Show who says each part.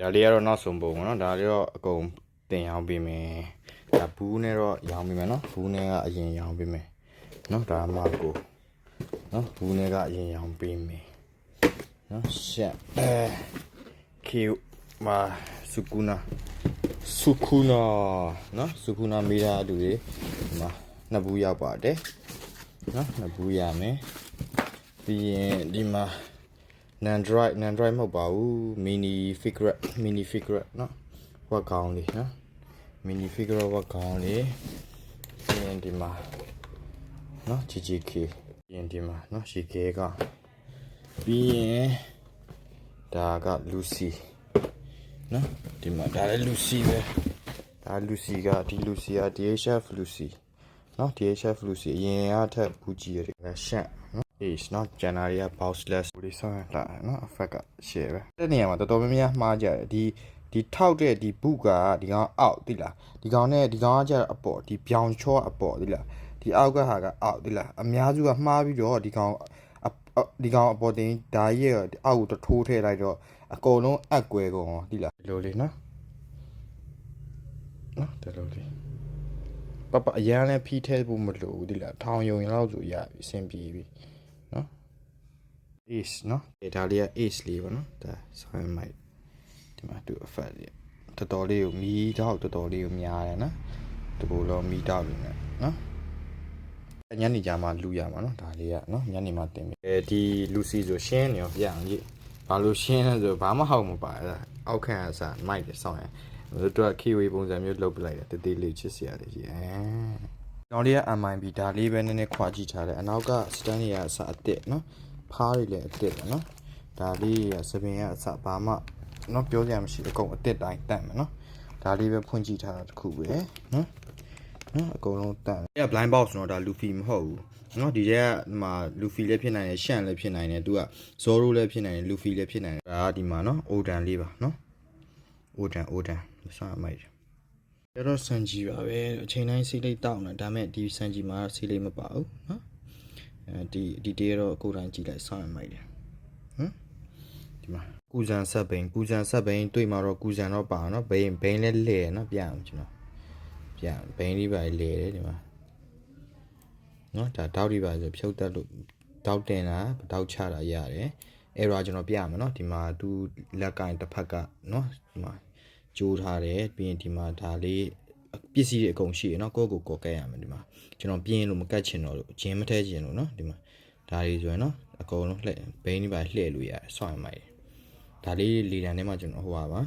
Speaker 1: ဒါလေးကတော့နောက်ဆုံးပုံပေါ့နော်ဒါလေးတော့အကုန်တင်ရောင်းပေးမယ်ဒါဘူးနဲ့တော့ရောင်းပေးမယ်နော်ဘူးနဲ့ကအရင်ရောင်းပေးမယ်နော်ဒါမှကိုနော်ဘူးနဲ့ကအရင်ရောင်းပေးမယ်နော်ရှက်အဲကေမာစုကူနာစုကူနာနော်စုကူနာမိသားအတူတွေဒီမှာနှစ်ဘူးရောက်ပါတယ်နော်နှစ်ဘူးရမယ်ပြီးရင်ဒီမှာ Nandroid Nandroid မဟုတ်ပါဘူး mini figure mini figure เนาะဝက်ကောင်းလေးเนาะ mini figure ဝက်ကောင်းလေးပြီးရင်ဒီမှာเนาะ GGK ပြီးရင်ဒီမှာเนาะ GK ကပြီးရင်ဒါက Lucy เนาะဒီမှာဒါလည်း Lucy ပဲဒါ Lucy ကဒီ Lucy က DHF Lucy เนาะ DHF Lucy အရင်ကထက်ဘူးကြီးရတယ်ဒါရှန့်เนาะ is not January bounceless ဒီဆောင်လာเนาะ effect က share ပဲတဲ့နေရာမှာတော်တော်များများမှားကြတယ်ဒီဒီထောက်တဲ့ဒီဘုကဒီကောင်အောက်တိလားဒီကောင်နဲ့ဒီကောင်ကကျတော့အပေါ်ဒီပြောင်ချောအပေါ်တိလားဒီအောက်ကဟာကအောက်တိလားအများစုကမှားပြီးတော့ဒီကောင်အအဒီကောင်အပေါ်တင်ဓာကြီးရဲ့အောက်ကိုတထိုးထည့်လိုက်တော့အကုန်လုံးအက်ကွယ်ကုန်တိလားဒီလိုလေးနော်နော်ဒီလိုလေးပပအရန်လည်းဖီးထဲဖို့မလိုဘူးတိလားထောင်ယုံရင်လောက်ဆိုရပြီအဆင်ပြေပြီ နော် ace နော်ဒါလေးက ace လေးပေါ့နော်ဒါဆောင်းမိုက်ဒီမှာသူ effect လေးတော်တော်လေးကိုမီးတောက်တော်တော်လေးကိုများတယ်နော်ဒီလိုတော့မီးတောက်နေတယ်နော်ညနေကြမှာလူရမှာနော်ဒါလေးကနော်ညနေမှာတင်ပြီအဲဒီလူစီဆိုရှင်းနေရောပြအောင်ကြည့်ဘာလို့ရှင်းလဲဆိုဘာမှဟောက်မပါအဲ့အောက်ခံအစားမိုက်တယ်ဆောင်းရင်တို့က keyway ပုံစံမျိုးလုပ်ပလိုက်တယ်တသေးလေးချစ်စရာလေးကြီးအဲ နောက်လေးက MIB ဒါလေးပဲနည်းနည်းခွာကြည့်ထားတယ်အနောက်က stand တွေကအစားအစ်စ်နော်ဖားတွေလည်းအစ်စ်ပဲနော်ဒါလေးကသပင်ကအစားဘာမှနော်ပြောကြရမရှိအကုန်အစ်စ်တိုင်းတတ်မယ်နော်ဒါလေးပဲဖွင့်ကြည့်ထားတာတစ်ခုပဲနော်နော်အကုန်လုံးတတ်တယ် blind box တော့ဒါ Luffy မဟုတ်ဘူးနော်ဒီထဲကဒီမှာ Luffy လည်းဖြစ်နိုင်တယ်ရှန့်လည်းဖြစ်နိုင်တယ် သူက Zoro လည်းဖြစ်နိုင်တယ် Luffy လည်းဖြစ်နိုင်တယ်ဒါကဒီမှာနော် Odan လေးပါနော် Odan Odan စမိုက်တယ် ကျတော့စံကြီးပါပဲအချိန်တိုင်းစီးလိတ်တောက်နေဒါပေမဲ့ဒီစံကြီးမှာစီးလိတ်မပါဘူးနော်အဲဒီဒီတေးတော့ကိုယ်တိုင်ကြည့်လိုက်စောင့်ရမိုက်တယ်ဟမ်ဒီမှာကုဇန်ဆက်ဘိန်ကုဇန်ဆက်ဘိန်တွေ့မှာတော့ကုဇန်တော့ပါနော်ဘိန်ဘိန်လည်းလဲနော်ပြအောင်ကျွန်တော်ပြဘိန်လေးပါလဲတယ်ဒီမှာနော်ဒါတောက်ဒီပါဆိုဖြုတ်တက်လို့တောက်တင်တာတောက်ချတာရတယ်အဲ့တော့ကျွန်တော်ပြရမယ်နော်ဒီမှာသူလက်ကင်တစ်ဖက်ကနော်ဒီမှာ ကြိုးထားတယ်ပြီးရင်ဒီမှာဒါလေးပစ္စည်းတွေအကုန်ရှိရနော်ကိုယ့်ကိုယ်ကောက်ကဲရမယ်ဒီမှာကျွန်တော်ပြင်းလို့မကတ်ချင်တော့လို့ဂျင်းမထဲချင်လို့နော်ဒီမှာဒါလေးဆိုရင်နော်အကုန်လုံးလှည့်ဘိန်းဒီပါလှည့်လို့ရတယ်ဆောင်းရမိုက်တယ်ဒါလေးလေတံထဲမှာကျွန်တော်ဟိုပါပါ